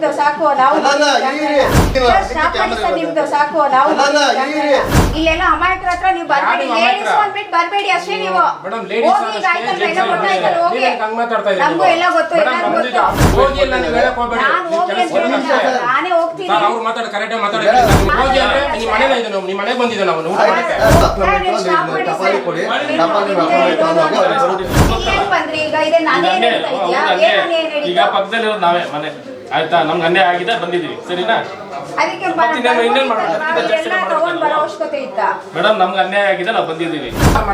ನಿಮ್ದು ಸಾಕು ನಾವು ನಿಮ್ದು ಸಾಕು ನಾವು. ಇಲ್ಲೆಲ್ಲ ಅಮಾಯಕರ ಹತ್ರ ನೀವು ಬರ್ಬೇಡಿ? ಲೇಡೀಸ್ ಬಂದ್ಬಿಟ್ಟು ಬರ್ಬೇಡಿ ಅಷ್ಟೇ ನೀವು ಹೋಗಿ ಈಗ ಆಯ್ತಲ್ಲ, ಎಲ್ಲ ಗೊತ್ತಾಯ್ತಲ್ಲ, ಹೋಗಿ. ಹಂಗ್ ಮಾತಾಡ್ತಾ ಇದ್ದೀರಿ ನಮಗೂ ಎಲ್ಲ ಗೊತ್ತು ಮೇಡಮ್, ಎಲ್ಲರಿಗೂ ಗೊತ್ತು. ಇದು ಹೋಗಿ ಇಲ್ಲ ನೀವು ಹೇಳಕ್ ಹೋಗ್ಬೇಡಿ. ನಾನು ಹೋಗಿ ಅಂತ ಹೇಳಿಲ್ಲ. ನಾನೇ ಹೋಗ್ತೀನಿ. ಅವ್ರು ಮಾತಾಡ ಕರೆಕ್ಟ್ ಮಾತಾಡಿ. ಹೋಗಿ ಅಂದ್ರೆ ನಿಮ್ಮ ನಾವು ನಿಮ್ಮ ಮನೆಗೆ ಬಂದಿದ್ದೆ ನಾವು ಊಟ ಮಾಡಕ್ಕೆ. ಟಪಾಲಿ ಕೊಡಿ ಟಪಾಲಿ ಮಾಡ್ಕೊಂಡು ತಗೊಂಡೋಗಿ ಅವ್ರಿಗೆ ಬರೋದು. ಏನ್ ಬಂದ್ರಿ ಈಗ? ಇದೆ ನಾನೇ ಹೇಳ್ತಾ ಇದ್ಯಾ ಹೌದು, ಏನು ಹಂಗೆ. ಏನ್ ಈಗ ಹೇಳಿದ್ದು? ಪಕ್ಕದಲ್ಲಿರೋದು ನಾವೇ ಮನೆ. ಆಯ್ತಾ? ನಮ್ಗೆ ಅನ್ಯಾಯ ಆಗಿದೆ ಬಂದಿದ್ದೀವಿ. ಸರಿನಾ? ಅದಕ್ಕೆ ಎಲ್ಲ ತಗೊಂಡ್ ಬರೋ ಅವಶ್ಯಕತೆ ಇತ್ತ. ಮೇಡಮ್ ನಮ್ಗೆ ಅನ್ಯಾಯ ಆಗಿದೆ ನಾವು ಬಂದಿದ್ದೀವಿ.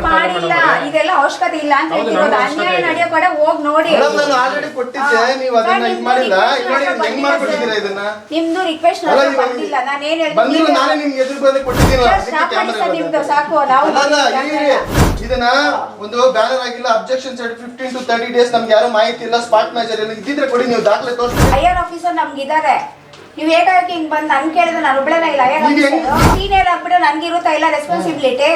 ಮಾಡಿಲ್ಲ ಇದೆಲ್ಲ ಅವಶ್ಯಕತೆ ಇಲ್ಲ ಅಂತ ಹೇಳ್ತಿರೋದು. ಅನ್ಯಾಯ. ನಡೆಯೋ ಕಡೆ ಹೋಗ್ ನೋಡಿ. ನಾನು ಆಲ್ರೆಡಿ ಕೊಟ್ಟಿದ್ದೆ ನೀವು ಅದನ್ನ ಇದು ಮಾಡಿಲ್ಲ. ಈಗ ನೋಡಿ ಹೆಂಗ್ ಮಾಡ್ಕೊಟ್ಟಿದ್ದೀರಾ ಇದನ್ನ? ನಿಮ್ದು ರಿಕ್ವೆಸ್ಟ್ ನಾನು ಬಂದಿಲ್ಲ. ನಾನು ಏನ್ ಬಂದಿಲ್ಲ ನಾನೇ ನಿಮ್ಗೆ ಎದುರು ಬಂದು ಕೊಟ್ಟಿದ್ದೀನಲ್ಲ ಅದಕ್ಕೆ ಸ್ಟಾಪ್ ಮಾಡಿ ಕ್ಯಾಮರಾ ಸರ್ ನಿಮ್ದು ಸಾಕು ನಾವು ಇದನ್ನ ಒಂದು ಬ್ಯಾನರ್ ಆಗಿಲ್ಲ objection side fifteen to thirty days ನಮ್ಗೆ ಯಾರು ಮಾಹಿತಿ ಇಲ್ಲ ಸ್ಪಾಟ್ ಮ್ಯಾಚರ್ ಇಲ್ಲ ಇದ್ದಿದ್ರೆ ಕೊಡಿ ನೀವು ದಾಖಲೆ ತೋರಿಸಿ ಹೈಯರ್ ಆಫೀಸರ್ ನಮ್ಗಿದ್ದಾರೆ. ನೀವು ಹೇಗಾಗಿ ಹಿಂಗ್ ಬಂದ್ ನನ್ ಕೇಳಿದ್ರೆ ನಾನು ಒಬ್ಳೆನ ಇಲ್ಲ ಸೀನಿಯರ್ ಆಗ್ಬಿಟ್ಟು ನನ್ಗಿರುತ್ತಾ ಇಲ್ಲ ರೆಸ್ಪಾನ್ಸಿಬಿಲಿಟಿ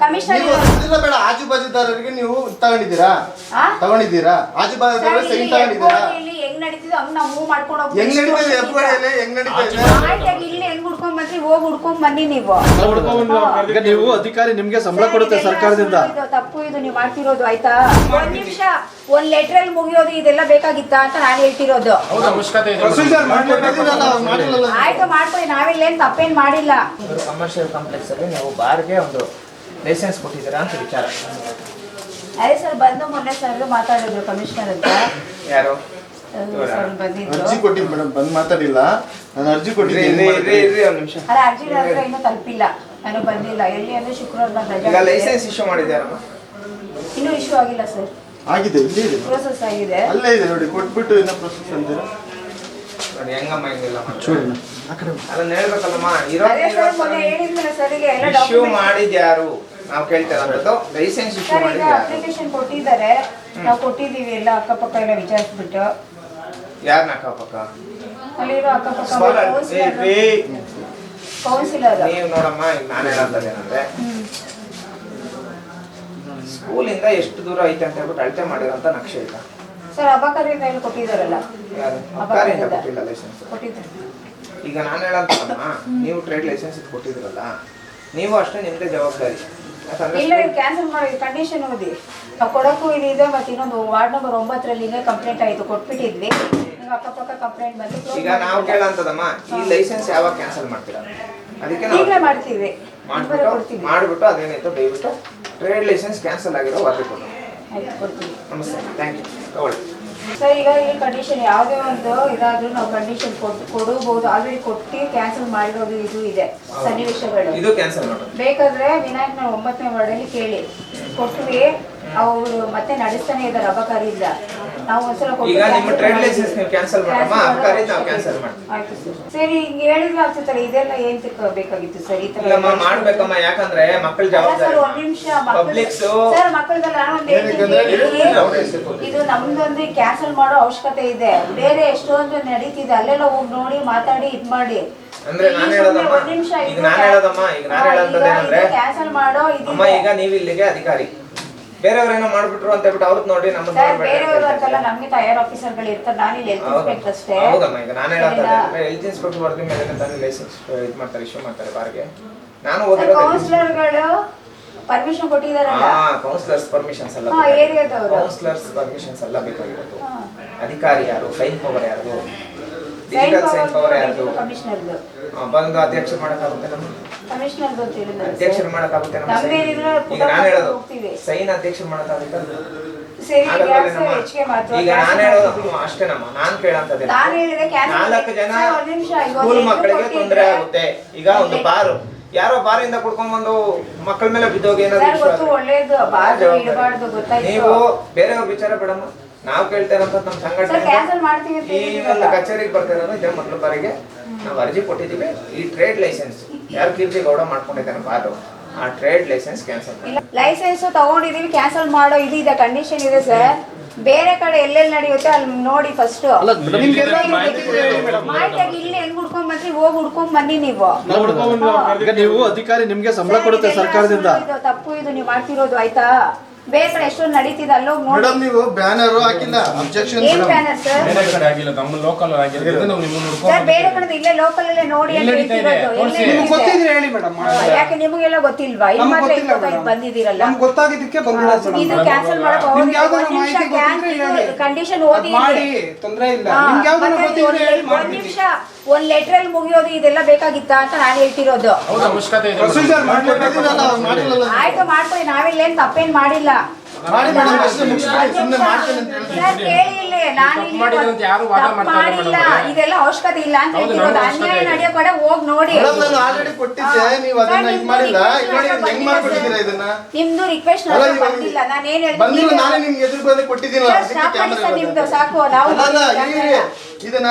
ಕಮಿಷನರ್ ಇಲ್ಲ ಬೇಡ ಆಜು ಬಾಜುದಾರರಿಗೆ ನೀವು ತಗೊಂಡಿದ್ದೀರಾ? ಆ? ತಗೊಂಡಿದ್ದೀರಾ? ಆಜು ಬಾಜುದಾರರಿಗೆ ಸೈನ್ ತಗೊಂಡಿದ್ದೀರಾ? ಇಲ್ಲಿ ಹೆಂಗ್ ನಡೀತಿದೆ ಹಂಗ್ ನಾವು ಮೂವ್ ಮಾಡ್ಕೊಂಡು ಹೋಗ್ತೀವಿ. ಹೆಂಗ್ ನಡೀತದೆ. ಹೆಂಗ್ ಇಲ್ಲಿ ಹೆಂಗ್ ಹುಡ್ಕೊಂಡ್ ಬಂದ್ರಿ ಹೋಗಿ ಹುಡ್ಕೊಂಡ್ ಬನ್ನಿ ನೀವು ಈಗ ನೀವು ಅಧಿಕಾರಿ ನಿಮ್ಗೆ ಸಂಬಳ ಕೊಡುತ್ತೆ ಸರ್ಕಾರದಿಂದ? ಇದು, ತಪ್ಪು ಇದು ನೀವು ಮಾಡ್ತಿರೋದು ಆಯ್ತಾ? ಒಂದ್ ನಿಮಿಷ ಒಂದ್ ಲೆಟರ್ ಅಲ್ಲಿ ಮುಗಿಯೋದು ಇದೆಲ್ಲ ಬೇಕಾಗಿತ್ತಾ ಅಂತ ನಾನು ಹೇಳ್ತಿರೋದು. ಅವಶ್ಯಕತೆ ಇದೆ. ಪ್ರೊಸೀಜರ್ ಮಾಡಿಲ್ಲಲ್ಲ. ಆಯ್ತು ಮಾಡ್ಕೊಳ್ಳಿ. ನಾವಿಲ್ಲೇನ್ ತಪ್ಪೇನ್ ಮಾಡಿಲ್ಲ. ಕಮರ್ಷಿಯಲ್ ಕಾಂಪ್ಲೆಕ್ಸ್ ಅಲ್ಲಿ ನೀವು ಬಾರ್ಗೆ ಒಂದು ಲೈಸೆನ್ಸ್ ಕೊಟ್ಟಿದ್ದೀರಾ ಅಂತ ವಿಚಾರ. ಅದೇ ಸರ್ ಬಂದು ಮೊನ್ನೆ ಸರ್ ಮಾತಾಡಿದ್ರು ಕಮಿಷನರ್ ಅಂತ. ಯಾರು? ಸ್ವಲ್ಪ ಅರ್ಜಿ ಕೊಟ್ಟಿದ್ದು ಮೇಡಮ್ ಬಂದು ಮಾತಾಡಿಲ್ಲ. ನಾನು ಅರ್ಜಿ ಇರ್ರಿ ಕೊಟ್ಟಿದ್ದೀನಿ ಇರ್ರಿ ಏನ್ ಇರ್ರಿ ಇರ್ರಿ ಒಂದ್ ನಿಮಿಷ. ಅಲ್ಲ ಅರ್ಜಿ ಹತ್ರ ತಲುಪಿಲ್ಲ. ನಾನು ಬಂದಿಲ್ಲ. ಎಲ್ಲಿ ಅಂದ್ರೆ ಶುಕ್ರವಾರ ಲೈಸೆನ್ಸ್ ಇಶ್ಯೂ ಮಾಡಿದ್ಯಾರಮ್ಮ ಇನ್ನೂ ಇಶ್ಯೂ ಆಗಿಲ್ಲ ಸರ್ ಆಗಿದೆ ಇಲ್ಲೇ ಇದೆ. ಪ್ರೋಸೆಸ್ ಆಗಿದೆ. ಅಲ್ಲೇ ಇದೆ ನೋಡಿ ಕೊಟ್ಬಿಟ್ಟು ಇನ್ನೂ ಪ್ರೊಸೆಸ್ ಅಂತೀರಾ? ನೋಡಿ ಹೆಂಗಮ್ಮ ಹಿಂಗೆಲ್ಲ ಮಾಡ್ತಾರೆ? ಚೂಡಣ ಆ ಕಡೆ ಅದನ್ನ ಹೇಳ್ಬೇಕಲ್ಲಮ್ಮ ಇರೋ ಅದೇ ಸರ್ ಮೊನ್ನೆ ಸರ್ ಈಗ ಎಲ್ಲ ಇಶ್ಯೂ ಡಾಕ್ಯುಮೆಂಟ್ ಮಾಡಿದ್ಯಾರು ನಾವು ಕೇಳ್ತಾ ಲೈಸೆನ್ಸ್ ಇಶ್ಯೂ ಸರ್ ಅಪ್ಲಿಕೇಶನ್ ಕೊಟ್ಟಿದ್ದಾರೆ. ನಾವು ಕೊಟ್ಟಿದ್ದೀವಿ ಎಲ್ಲ ಅಕ್ಕಪಕ್ಕ ಎಲ್ಲ ವಿಚಾರಿಸ್ಬಿಟ್ಟು. ಯಾರನ್ನ ಅಕ್ಕಪಕ್ಕ ಅಲ್ಲಿರೋ ಅಕ್ಕಪಕ್ಕ ಕೌನ್ಸಿಲರ್ ನೀವು ನೋಡಮ್ಮ ನಾನು ಸ್ಕೂಲಿಂದ ಎಷ್ಟು ದೂರ ಐತೆ ಅಂತ ಹೇಳ್ಬಿಟ್ಟು ಅಳತೆ ಮಾಡಿರೋಂಥ ನಕ್ಷೆ ಇಲ್ಲ ಸರ್ ಕೊಟ್ಟಿದ್ದಾರಲ್ಲ? ಅಬ್ಕಾರಿಯಿಂದ? ಕೊಟ್ಟಿಲ್ಲ ಲೈಸೆನ್ಸ್ ಈಗ ನಾನು ಹೇಳಂತಮ್ಮ ನೀವು ಟ್ರೇಡ್ ಲೈಸೆನ್ಸ್ ಕೊಟ್ಟಿದ್ರಲ್ಲ ನೀವು ಅಷ್ಟೇ ನಿಮ್ದೇ ಜವಾಬ್ದಾರಿ. ಇಲ್ಲ ಕ್ಯಾನ್ಸಲ್ ಮಾಡಿ ಕಂಡೀಷನ್ ಓದಿ. ನಾವು ಕೊಡಕ್ಕೂ ಇದೆ ಮತ್ತೆ ಇನ್ನೊಂದು ವಾರ್ಡ್ ನಂಬರ್ ಒಂಬತ್ತರಲ್ಲಿ ಕಂಪ್ಲೇಂಟ್ ಆಯಿತು ಕೊಟ್ಬಿಟ್ಟಿದ್ವಿ. ಅಕ್ಕಪಕ್ಕ ಕಂಪ್ಲೇಂಟ್ ಬಂದು ಈಗ ನಾವು. ಕೇಳಂತದಮ್ಮ ಈ ಲೈಸೆನ್ಸ್ ಯಾವಾಗ ಕ್ಯಾನ್ಸಲ್ ಮಾಡ್ತೀರಾ? ಅದಕ್ಕೆ ನಾವು ಈಗಲೇ ಮಾಡ್ತೀವಿ. ಮಾಡ್ಬಿಟ್ಟು ಮಾಡ್ಬಿಟ್ಟು ಅದೇನಾಯ್ತು ದಯವಿಟ್ಟು ಟ್ರೇಡ್ ಲೈಸೆನ್ಸ್ ಕ್ಯಾನ್ಸಲ್ ಆಗಿರೋ ವರದಿ ಕೊಡು. ನಮಸ್ತೆ ಥ್ಯಾಂಕ್ ಯು ತಗೊಳ್ಳಿ. ಸರ್ ಈಗ ಈ ಕಂಡೀಷನ್ ಯಾವುದೇ ಒಂದು ಇದಾದ್ರೂ ನಾವು ಕಂಡೀಷನ್ ಕೊಟ್ಟು ಕೊಡಬಹುದು ಆಲ್ರೆಡಿ ಕೊಟ್ಟು ಕ್ಯಾನ್ಸಲ್ ಮಾಡಿರೋದು ಇದು ಇದೆ. ಸನ್ನಿವೇಶಗಳು. ಇದು ಕ್ಯಾನ್ಸಲ್ ಮಾಡೋದು. ಬೇಕಾದ್ರೆ ವಿನಾಯಕನ ಒಂಬತ್ತನೇ ವಾರ್ಡಲ್ಲಿ ಕೇಳಿ. ಕೊಟ್ವಿ. ಅವರು ಮತ್ತೆ ನಡೆಸ್ತಾನೆ ಇದ್ದಾರೆ ಇಲ್ಲ. ನಾವು ಒಂದ್ಸಲ ಈಗ ನಿಮ್ಮ ಟ್ರೇಡ್ ಲೈಸೆನ್ಸ್ ನೀವು ಕ್ಯಾನ್ಸಲ್ ಮಾಡಮ್ಮ ಮಾಡೋ. ನಾವು ಕ್ಯಾನ್ಸಲ್. ಮಾಡ್ತೀವಿ. ಆಯ್ತು ಸರ್. ಸರಿ ಹಿಂಗೆ ಹೇಳಿದ್ರೆ ಇದೆಲ್ಲ ಏನ್ ಬೇಕಾಗಿತ್ತು ಸರ್ ಈ ತರ ಇಲ್ಲಮ್ಮ ಮಾಡ್ಬೇಕಮ್ಮ ಯಾಕಂದ್ರೆ ಮಕ್ಕಳ ಅಲ್ಲ ಸರ್ ಜವಾಬ್ದಾರಿ. ಒಂದ್ ನಿಮಿಷ Publics- ಸರ್ ಮಕ್ಕಳದಲ್ಲ ಇದು ನಮ್ದೊಂದು ಕ್ಯಾನ್ಸಲ್ ಮಾಡೋ ಅವಶ್ಯಕತೆ ಇದೆ. ಬೇರೆ ಎಷ್ಟೊಂದು ನಡೀತಿದೆ ಅಲ್ಲೆಲ್ಲ ಹೋಗಿ ನೋಡಿ ಮಾತಾಡಿ ಇದ್ ಮಾಡಿ. ಅಂದ್ರೆ ನಾನು ಹೇಳೋದಮ್ಮ ಈಗ ನಾನು ಹೇಳೋದಮ್ಮ ಈಗ ನಾನ್ ಏನಂದ್ರೆ ಕ್ಯಾನ್ಸಲ್ ಮಾಡೋ ಅಮ್ಮ ಈಗ ನೀವು ಇಲ್ಲಿಗೆ ಅಧಿಕಾರಿ. ಬೇರೆಯವ್ರೇನೋ ಮಾಡ್ಬಿಟ್ರು ಅಂತ ಹೇಳ್ಬಿಟ್ಟು ಅವ್ರದ್ದು ನೋಡಿ ನಮ್ಮ ಸರ್ ಬೇರೆಯವರು ಅಂತ ಅಂತಲ್ಲ. ನಮ್ಗೆ ತಯಾರು ಆಫೀಸರ್ಗಳು ಇರ್ತಾರೆ. ನಾನು ಇಲ್ಲಿ ಹೆಲ್ತ್ ಇನ್ಸ್ಪೆಕ್ಟರ್ ಅಷ್ಟೇ. ಹೌದಮ್ಮ ಈಗ ನಾನು ಹೇಳ್ತಾ ಸರಿನಾ? ಹೆಲ್ತ್ ಇನ್ಸ್ಪೆಕ್ಟರ್ ವರದಿ ಮೇಲೆ ತಾನೇ ಲೈಸೆನ್ಸ್ ಇದು ಮಾಡ್ತಾರೆ ಇಶ್ಯೂ ಮಾಡ್ತಾರೆ ಬಾರ್ಗೆ. ನಾನು ಓದಿರೋದು ಕೌನ್ಸಿಲರ್ಗಳು ಪರ್ಮಿಷನ್ ಕೊಟ್ಟಿದಾರಲ್ಲ? ಹಾ ಕೌನ್ಸಿಲರ್ಸ್ ಪರ್ಮಿಷನ್ಸ್ ಎಲ್ಲ ಹಾ, ಏರಿಯಾದವರು. ಕೌನ್ಸಿಲರ್ಸ್ ಪರ್ಮಿಷನ್ಸ್ ಎಲ್ಲ ಬೇಕಾಗಿರೋದು. ಅಧಿಕಾರಿ ಯಾರು? ಸೈನ್ ಪವರ್ ಯಾರು? ಡಿಜಿಟಲ್ ಸೈನ್ ಪವರ್ ಯಾರ್ದು? ಕಮಿಷನರ್ದು ಆ, ಬಂದು ಅಧ್ಯಕ್ಷರು ಮಾಡಕ್ಕಾಗುತ್ತೆ ನಮ್ಮ ಸರ್. ಅಧ್ಯಕ್ಷರು ಮಾಡಕ್ಕಾಗುತ್ತೆ ನಮ್ಮ? ಈಗ ನಾನು ಹೇಳೋದು. ಸೈನ್ ಅಧ್ಯಕ್ಷರು ಮಾಡಕ್ಕಾಗುತ್ತೆ? ಈಗ ನಾನು ಹೇಳೋದು ಅಷ್ಟೇನಮ್ಮ ನಾನ್ ಕೇಳಂತದೆ ನಾನು ಹೇಳಿದ್ರೆ ನಾಲ್ಕು ಜನ ಸ್ಕೂಲ್ ಮಕ್ಕಳಿಗೆ ತೊಂದರೆ ಆಗುತ್ತೆ. ಈಗ ಒಂದು ಬಾರು. ಯಾರೋ ಬಾರಿಯಿಂದ ಕುಡ್ಕೊಂಡ್ ಬಂದು ಮಕ್ಕಳ ಮೇಲೆ ಬಿದ್ದೋಗಿ ನೀವು ಬೇರೆಯವ್ರ ವಿಚಾರ ಬೇಡಮ್ಮ ನಾವು ಕೇಳ್ತಾ ಇರೋಂಥ ನಮ್ಮ ಸಂಘಟನೆ ಈ ಒಂದು. ಕಚೇರಿಗೆ ಬರ್ತಿರೋದು ಇದೇ ಮೊದಲ ಬಾರಿಗೆ. ನಾವು ಅರ್ಜಿ ಕೊಟ್ಟಿದ್ದೀವಿ ಈ ಟ್ರೇಡ್ ಲೈಸೆನ್ಸ್ ಯಾರು ಕೀರ್ತಿ ಗೌಡ ಮಾಡ್ಕೊಂಡಿದ್ದಾರೆ ಬಾರು ಆ ಟ್ರೇಡ್ ಲೈಸೆನ್ಸ್ ಕ್ಯಾನ್ಸಲ್ ಇಲ್ಲ ಲೈಸೆನ್ಸ್ ತಗೊಂಡಿದೀವಿ ಕ್ಯಾನ್ಸಲ್ ಮಾಡೋ ಇದು ಇದೆ ಕಂಡೀಷನ್ ಇದೆ ಸರ್ ಬೇರೆ ಕಡೆ ಎಲ್ಲೆಲ್ಲಿ ನಡೆಯುತ್ತೆ ಅಲ್ಲಿ ನೋಡಿ ಫಸ್ಟ್ ಮಾಹಿತಿಯಾಗಿ ಇಲ್ಲಿ ಹೆಂಗ್ ಹುಡ್ಕೊಂಡ್ ಬಂದ್ರಿ ಹೋಗಿ ಹುಡ್ಕೊಂಡ್ ಬನ್ನಿ ನೀವು. ನೀವು ಅಧಿಕಾರಿ ನಿಮ್ಗೆ ಸಂಬಳ ಕೊಡುತ್ತೆ ಸರ್ಕಾರದಿಂದ. ಇದು, ತಪ್ಪು ಇದು ನೀವು ಮಾಡ್ತಿರೋದು ಆಯ್ತಾ? ಬೇರೆ ಕಡೆ ಎಷ್ಟು ನಡೀತಿದೆ ಅಲ್ಲೋಗಿ ನೋಡಿ. ಮೇಡಮ್ ನೀವು ಬ್ಯಾನರ್ ಹಾಕಿಲ್ಲ ಅಬ್ಜೆಕ್ಷನ್ ಏನ್ ಬ್ಯಾನರ್ ಸರ್? ಬೇರೆ ಕಡೆ ಆಗಿಲ್ಲ ನಮ್ಮ ಲೋಕಲ್ ಆಗಿರೋದು ನಾವು ನಿಮ್ಮನ್ನ ಸರ್ ಬೇರೆ ಕಡೆ ಇಲ್ಲೇ ಲೋಕಲ್ ಅಲ್ಲೇ ನೋಡಿ ಅಂತ ಎಲ್ಲಿ ನಡೀತಾ ಇದೆ? ಹೇಳ್ತಿರೋದು. ತೋರ್ಸಿ. ನಿಮ್ಗೆ ನಡೀತಿದೆ? ಗೊತ್ತಿದ್ರೆ ಹೇಳಿ ಮೇಡಮ್ ಯಾಕೆ ನಿಮಗೆಲ್ಲ ಗೊತ್ತಿಲ್ವಾ? ಇಲ್ಲಿ ನಮ್ಗೆ ಮಾತ್ರ ಗೊತ್ತಿಲ್ಲ ಮೇಡಮ್. ಬಂದಿದ್ದೀರಲ್ಲ. ನಮ್ಗೆ ಗೊತ್ತಾಗಿದ್ದಕ್ಕೆ ಬಂದಿರೋದು ಇದು ಮೇಡಮ್. ಕ್ಯಾನ್ಸಲ್ ಮಾಡಕ್ ನಿಮ್ಗೆ ಯಾವ್ದಾದ್ರು ಮಾಹಿತಿ ಗೊತ್ತಿದ್ರೆ ಹೇಳಿ. ಕಂಡೀಷನ್ ಓದಿ ಮಾಡಿ ತೊಂದ್ರೆ ಇಲ್ಲ. ನಿಮ್ಗೆ ಯಾವ್ದಾದ್ರು ಗೊತ್ತಿದ್ರೆ ಹೇಳಿ ಒಂದ್ ನಿಮಿಷ. ಒಂದ್ ಲೆಟರ್ ಅಲ್ಲಿ ಮುಗಿಯೋದು ಇದೆಲ್ಲ ಬೇಕಾಗಿತ್ತಾ ಅಂತ ನಾನು ಹೇಳ್ತಿರೋದು. ಆಯ್ತು ಮಾಡ್ಕೊಳ್ಳಿ ನಾವಿಲ್ಲೇನ್ ತಪ್ಪೇನ್ ಮಾಡಿಲ್ಲ. ಮಾಡಿ ಮೇಡಮ್ ಅಷ್ಟೇ ಮುಗಿಸ್ಬಿಡಿ ಸುಮ್ಮನೆ ಮಾಡ್ತೇನೆ ಅಂತ ಹೇಳಿ ಸರ್ ಕೇಳಿ ಇಲ್ಲಿ ನಾನು ತಪ್ಪು ಮಾಡಿದ್ರು ಅಂತ ಯಾರು ವಾದ ತಪ್ಪು ಮಾಡ್ತಾ ಇಲ್ಲ ಮಾಡಿಲ್ಲ. ಮೇಡಮ್. ಇದೆಲ್ಲ ಅವಶ್ಯಕತೆ ಇಲ್ಲ ಅಂತ ಹೌದು, ಹೇಳ್ತಿರೋದು. ನಮ್ಗೆ ಅನ್ಯಾಯ. ನಡೆಯೋ ಕಡೆ ಹೋಗ್ ನೋಡಿ. ಮೇಡಮ್ ನಾನು ಆಲ್ರೆಡಿ ಕೊಟ್ಟಿದ್ದೆ. ನೀವು ಅದನ್ನ ಸರ್, ಇದು ಮಾಡಿಲ್ಲ. ನಿಮ್ದು ಈಗ ನೋಡಿ request ಹೆಂಗ್ ಮಾಡ್ಕೊಟ್ಟಿದ್ದೀರಾ ಇದನ್ನ? ನಿಮ್ದು ರಿಕ್ವೆಸ್ಟ್ ಅಲ್ಲ, ಇವಾಗ ಬಂದಿಲ್ಲ. ನಾನು ಏನ್ ಬಂದಿಲ್ಲ ಹೇಳ್ತೀನಿ ನಾನೇ ನಿಮ್ಗೆ ಎದುರು ಬಂದು ಕೊಟ್ಟಿದ್ದೀನಲ್ಲ. ಸರ್, ಅದಕ್ಕೆ ಸ್ಟಾಪ್ ಮಾಡಿ ಕ್ಯಾಮ್ರಾ ಸರ್ ನಿಮ್ದು. ಸಾಕು ನಾವು ಅಲ್ಲ ಇದನ್ನ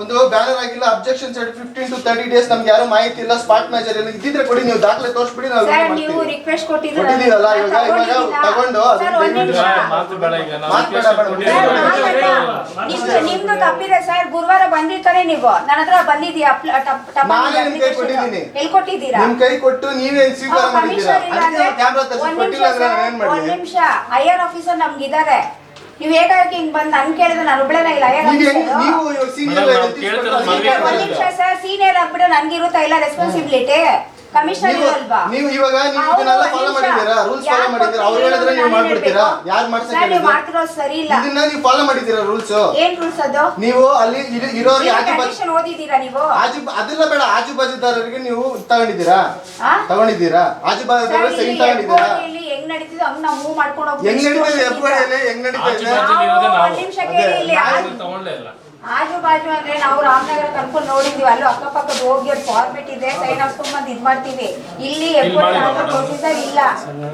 ಒಂದು ಬ್ಯಾನರ್ ಆಗಿಲ್ಲ objection side fifteen to thirty days ನಮ್ಗೆ ಯಾರು ಮಾಹಿತಿ ಇಲ್ಲ ಸ್ಪಾಟ್ ಎಲ್ಲ ಇದ್ದಿದ್ರೆ ಕೊಡಿ ನೀವು ದಾಖಲೆ ತೋರಿಸ್ಬಿಡಿ ನಾವು ಸರ್ ನೀವು ಮಾಡ್ತೀವಿ. ರಿಕ್ವೆಸ್ಟ್ ಕೊಟ್ಟಿದ್ದೀರ ಕೊಟ್ಟಿದ್ದೀರಲ್ಲ, ಇವಾಗ- ಇವಾಗ ತಗೊಂಡು ನಿಮ್ದು ನಿಮ್ದು ತಪ್ಪಿದೆ ಸರ್. ಗುರುವಾರ ಬಂದಿರ್ತಾರೆ ನೀವು. ನನ್ನ ಹತ್ರ ಕೊಟ್ಟಿದ್ದೀನಿ. ಎಲ್ಲಿ ಕೊಟ್ಟಿದ್ದೀರಾ? ನಿಮ್ ಕೈ ಕೊಟ್ಟು ನೀವೇನ್ ಸ್ವೀಕಾರ ಒಂದ್ ಕೊಟ್ಟಿಲ್ಲ ನಿಮಿಷ ಅಂದ್ರೆ ನಾನು ಏನ್ ಸರ್, ಒಂದ್ ಮಾಡ್ಲಿ ನಿಮಿಷ ಐಆರ್ ಆಫೀಸರ್ ನಮ್ಗಿದ್ದಾರೆ. ನೀವು ಹಿಂಗ್ ಬಂದ್ ನನ್ ಕೇಳಿದ್ರೆ ನಾನು ಒಬ್ಳೇನ ಇಲ್ಲ ಒಂದ್ ನಿಮಿಷ ಸರ್ ಸೀನಿಯರ್ ಆಗ್ಬಿಟ್ಟು ನನ್ಗಿರುತ್ತಾ ಇಲ್ಲ ರೆಸ್ಪಾನ್ಸಿಬಿಲಿಟಿ ಕಮಿಷನರ್ ನೀವು ನೀವು ಇವಾಗ ನೀವು ಹೌದು, ಇದನ್ನೆಲ್ಲ ಫಾಲೋ ಮಾಡಿದ್ದೀರಾ? ರೂಲ್ಸ್ ಫಾಲೋ ಮಾಡಿದ್ದೀರಾ? ಅವ್ರು ಹೇಳಿದ್ರೆ ನೀವು ಮಾಡ್ಬಿಡ್ತೀರಾ. ಯಾರು ಸರಿ ಇಲ್ಲ. ಇದನ್ನ ನೀವು ಫಾಲೋ ಮಾಡಿದ್ದೀರಾ ರೂಲ್ಸ್ ಏನ್ ರೂಲ್ಸ್ ಅದು? ನೀವು ಅಲ್ಲಿ ಇರೋ- ಇರೋರಿಗೆ ಆಜು ಬಾಜು ಓದಿದ್ದೀರಾ ನೀವು? ಆಜು ಅದೆಲ್ಲ ಬೇಡ ಆಜು ಬಾಜುದಾರರಿಗೆ ನೀವು ತಗೊಂಡಿದ್ದೀರಾ? ತಗೊಂಡಿದ್ದೀರಾ? ಆಜು ಬಾಜುದಾರ ಸೈನ್ ತಗೊಂಡಿದ್ದೀರಾ? ಹೆಂಗ್ ನಡೀತಿದೆ? ಹಂಗ್ ನಾವು ಮೂವ್ ಮಾಡ್ಕೊಂಡು ಹೋಗ್ತೀವಿ. ಹೆಂಗ್ ನಡೀತಿದೆ ಹೆಂಗ್. ಒಂದ್ ನಿಮಿಷ ಕೇಳಿ ಇಲ್ಲಿ ಯಾರು ತಗೊಂಡೇ ಇಲ್ಲ. ಆಜು ಬಾಜು ಅಂದ್ರೆ ನಾವು ರಾಮನಗರ ಕರ್ಕೊಂಡು ನೋಡಿದ್ವಿ ಅಲ್ಲೂ ಅಕ್ಕಪಕ್ಕದ ಹೋಗಿ ಫಾರ್ಮೆಟ್ ಇದೆ ಸೈನ್ ಹಾಕ್ಸ್ಕೊಂಡ್ ಇದ್ ಮಾಡ್ತೀವಿ. ಇಲ್ಲಿ. ಪ್ರೊಸೀಜರ್ ಇಲ್ಲ.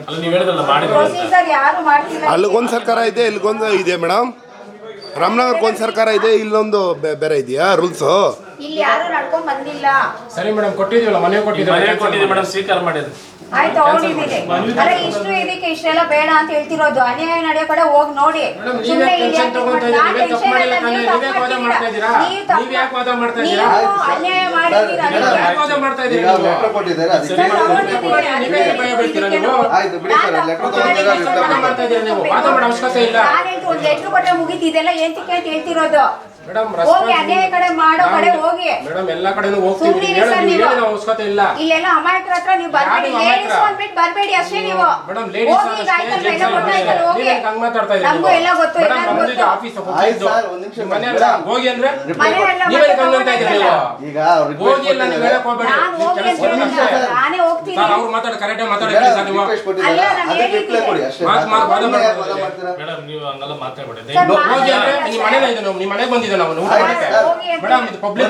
ಅಲ್ಲಿ ನೀವು ಹೇಳಿದ್ರಲ್ಲ ಮಾಡಿದ್ರು ಅಂತ. ಪ್ರೊಸೀಜರ್ ಯಾರು ಮಾಡ್ತಿಲ್ಲ ಅಲ್ಲಿಗೊಂದು ಸರ್ಕಾರ ಇದೆ ಇಲ್ಲಿಗೊಂದು ಇದೆ ಮೇಡಮ್ ರಾಮನಗರಕ್ಕೆ ಒಂದು ಸರ್ಕಾರ ಇದೆ ಇಲ್ಲೊಂದು ಬೆ- ಬೇರೆ ಇದೆಯಾ ರೂಲ್ಸ್ ಇಲ್ಲಿ ಯಾರು ನಡ್ಕೊಂಡ್ ಬಂದಿಲ್ಲ. ಸರಿ ಮೇಡಮ್ ಕೊಟ್ಟಿದ್ದೀವಲ್ಲ ಮನೆ ಮನೆ ಕೊಟ್ಟಿದ್ದೀವಿ ಕೊಟ್ಟಿದ್ದೀವಿ ಮೇಡಮ್ ಸ್ವೀಕಾರ ಮಾಡಿದ್ರು ಆಯ್ತು ತಗೊಂಡಿದ್ದೀನಿ ಅರೆ ಇಷ್ಟು ಇದಕ್ಕೆ ಇಷ್ಟೆಲ್ಲ ಬೇಡ ಅಂತ ಹೇಳ್ತಿರೋದು. ಅನ್ಯಾಯ ನಡೆಯೋ ಕಡೆ ಹೋಗಿ ನೋಡಿ. ಮೇಡಮ್, ನೀವೇ? ಅನ್ಯಾಯ ಮಾಡಿದ್ದೀರಾ ಒಂದ್ ಲೆಟ್ರ್ ಕೊಟ್ಟರೆ ಮುಗೀತು. ಇದೆಲ್ಲ ಏಂತಕ್ಕೆ ಅಂತ ಹೇಳ್ತಿರೋದು. ಹೋಗಿ ಅನ್ಯಾಯ ಕಡೆ ಮಾಡೋ ಕಡೆ ಹೋಗಿ. ಮೇಡಮ್ ಎಲ್ಲಾ ಕಡೆನೂ ಹೋಗ್ತೀವಿ ಸುಮ್ನಿರಿ ನೀವು ಹೇಳೋ- ಸರ್ ನೀವು. ನೀವು. ಅವಶ್ಯಕತೆ ಇಲ್ಲ. ಇಲ್ಲೆಲ್ಲ ಅಮಾಯಕರ ಹತ್ರ ನೀವು ಬರ್ಬೇಡಿ ಯಾರು ಲೇಡೀಸ್ ಅಮಾಯಕರ? ಅಂದ್ಬಿಟ್ಟು ಬರ್ಬೇಡಿ ಅಷ್ಟೇ ನೀವು. ಮೇಡಮ್ ಲೇಡೀಸ್ ಹೋಗಿ ಈಗ ಆಯ್ತಲ್ಲ, ಎಲ್ಲ ಗೊತ್ತಾಯ್ತಲ್ಲ, ಹೋಗಿ. ಹಂಗ್ ಮಾತಾಡ್ತಾ ಇದ್ದೀರಿ ನಮಗೂ ಎಲ್ಲ ಗೊತ್ತು ಮೇಡಮ್ ಎಲ್ಲರಿಗೂ ಬಂದಿದ್ದು ಗೊತ್ತು. ಆಫೀಸ್ ಆಯ್ತು ಸರ್, ಒಂದ್ ನಿಮಿಷ ಮನೆ ಮೇಡಮ್. ಹೋಗಿ ಅಂದ್ರೆ ಮನೆಯಲ್ಲ ನೀವೇ ಮತ್ತೆ ಕಂಗಂತ ಇದ್ದೀರಿ ನೀವು ಈಗ ಅವ್ರು ಹೋಗಿ ಎಲ್ಲ ನೀವು ಹೇಳಕ್ ಹೋಗ್ಬೇಡಿ. ನಾನು ನೀವು ಹೋಗಿ ಕೆಲಸ ಅಂತ ಹೇಳಿಲ್ಲ, ಅಷ್ಟೇ. ನಾನೇ ಹೋಗ್ತೀನಿ. ಸರ್ ಅವ್ರು ಮಾತಾಡಿ ಕರೆಕ್ಟಾಗಿ ಮಾತಾಡಿದ್ರಿ ಸರ್ ನೀವು. ರಿಕ್ವೆಸ್ಟ್ ಅಲ್ಲ, ನಾನು ಅದಕ್ಕೆ ರಿಪ್ಲೈ ಹೇಳಿದ್ದೀನಿ. ಕೊಡಿ ಅಷ್ಟೇ. ಮಾತು ಮಾತು ವಾದ ಸುಮ್ನೆ ಯಾಕೆ ವಾದ ಮಾಡ್ತೀರಾ ಮೇಡಮ್ ನೀವು ಹಂಗೆಲ್ಲ ಮಾತಾಡ್ಬೇಡಿ. ದಯವಿಟ್ಟು ಹೋಗಿ ಅಂದ್ರೆ ನಿಮ್ ಇದೆ ಮನೆಗೆ ಬಂದಿದ್ದೆ ನಾವು ಊಟ ಮಾಡಕ್ಕೆ ಮೇಡಮ್ ಇದು ಪಬ್ಲಿಕ್.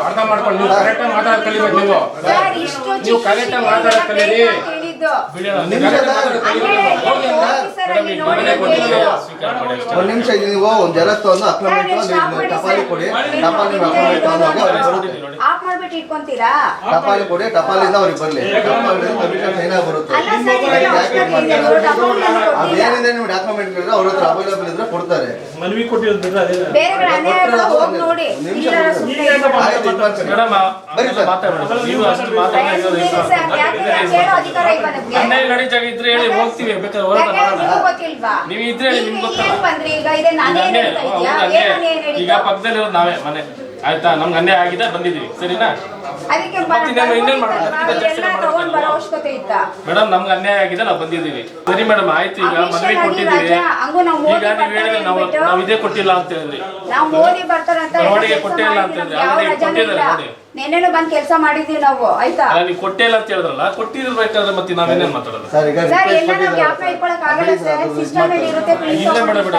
ಅರ್ಥ ಮಾಡ್ಕೊಂಡು ನೀವು ಕರೆಕ್ಟಾಗಿ ಮಾತಾಡೋದು ಕಲಿಬೇಕು ನೀವು. ನೀವು ಕರೆಕ್ಟ್ ಆಗಿ ಕರೆಕ್ಟಾಗಿ ಮಾತಾಡೋದು ಕಲೀರಿ. ಮಾಡಿ ಒಂದ್ ನಿಮಿಷ ನೀವು ಒಂದ್ ಜೆರಾಕ್ಸ್ ಒಂದು ಅಕ್ಲಮೆಂಟ್ ಟಪಾಲಿ ಕೊಡಿ ಟಪಾಲಿ ಆಫ್ ಮಾಡ್ಬಿಟ್ಟು ಇಟ್ಕೊಂತೀರಾ? ಟಪಾಲಿ ಕೊಡಿ ಟಪಾಲಿಂದ ಅವ್ರಿಗೆ ಬರ್ಲಿ. ಟಪಾಲಿ ಕಮಿಷನ್ ಸೈನ್ ಬರುತ್ತೆ. ಅದೇನಿದೆ ನೀವು ಡಾಕ್ಯುಮೆಂಟ್ ಇದ್ರೆ ಅವ್ರ ಹತ್ರ ಅವೈಲೇಬಲ್ ಇದ್ರೆ ಕೊಡ್ತಾರೆ. ಮನವಿ ಕೊಟ್ಟಿರೋದ್ರೆ ಬೇರೆ ಸರ್. ಮಾತಾಡ್ಬೇಡಿ. ಅಷ್ಟು ಜಾಗ ಹೇಳೋ ಇದ್ರೆ ಹೇಳಿ ಹೋಗ್ತೀವಿ ಬೇಕಾದ್ರೆ ಹೋರಾಟ ಯಾಕೆ ಮಾಡೋಣ ನೀವು ಇದ್ರೆ ಈಗ ನಿಮ್ಗೆ ಗೊತ್ತಲ್ಲ. ಈಗ? ಪಕ್ಕದಲ್ಲಿರೋದು ನಾವೇ ಮನೆ. ಆಯ್ತಾ ನಮ್ಗೆ ಅನ್ಯಾಯ ಆಗಿದೆ ಬಂದಿದೀವಿ ಸರಿನಾ? ಅದಕ್ಕೆ ಇನ್ನೇನು- ಇನ್ನೇನು ತಗೊಂಡ್ ಬರೋ ಅವಶ್ಯಕತೆ ಇತ್ತಾ? ಮೇಡಮ್ ನಮ್ಗೆ ಅನ್ಯಾಯ ಆಗಿದೆ ನಾವು ಬಂದಿದ್ದೀವಿ. ಸರಿ ಮೇಡಮ್ ಆಯ್ತು ಈಗ ಕೊಟ್ಟಿದ್ದೀವಿ ರಜಾ, ಹಂಗೂ ನಾವು ಈಗ ಮೋದಿ ನೀವು ಹೇಳಿದ್ರೆ ನಾವು ಅಂದ್ಬಿಟ್ಟು ನಾವು ಇದೇ ಕೊಟ್ಟಿಲ್ಲ ಅಂತ ಹೇಳಿದ್ರಿ. ನಾವು ಮೋದಿ ಬರ್ತಾರಂತ ಕೊಟ್ಟಿಲ್ಲ ಅಂತ ಹೇಳಿದ್ರೆ. ಕೊಟ್ಟಿದ್ದಾರೆ ನೋಡಿ. ನೆನ್ನೆನೂ ಬಂದ್ ಕೆಲಸ ಮಾಡಿದ್ವಿ ನಾವು ಆಯ್ತಾ? ಅಲ್ಲ ನೀವು ಕೊಟ್ಟೇ ಇಲ್ಲ ಅಂತ ಹೇಳಿದ್ರಲ್ಲ ಕೊಟ್ಟಿರ್ಬೇಕಾದ್ರೆ ಮತ್ತೆ ನಾವೇನೇನ್ ಮಾತಾಡೋದು? ಸರ್ ಈಗ ಸರ್ ರಿಕ್ವೆಸ್ಟ್ ಎಲ್ಲ ನಾವು ಜ್ಞಾಪನ ಇಟ್ಕೊಳಕ್ ಆಗಲ್ಲ ಸರ್. ಸಿಸ್ಟಮ್ ಅಲ್ಲಿ ಇರುತ್ತೆ ಪ್ರಿಂಟ್ ಇಲ್ಲೇ ಬೇಡ ಬೇಡ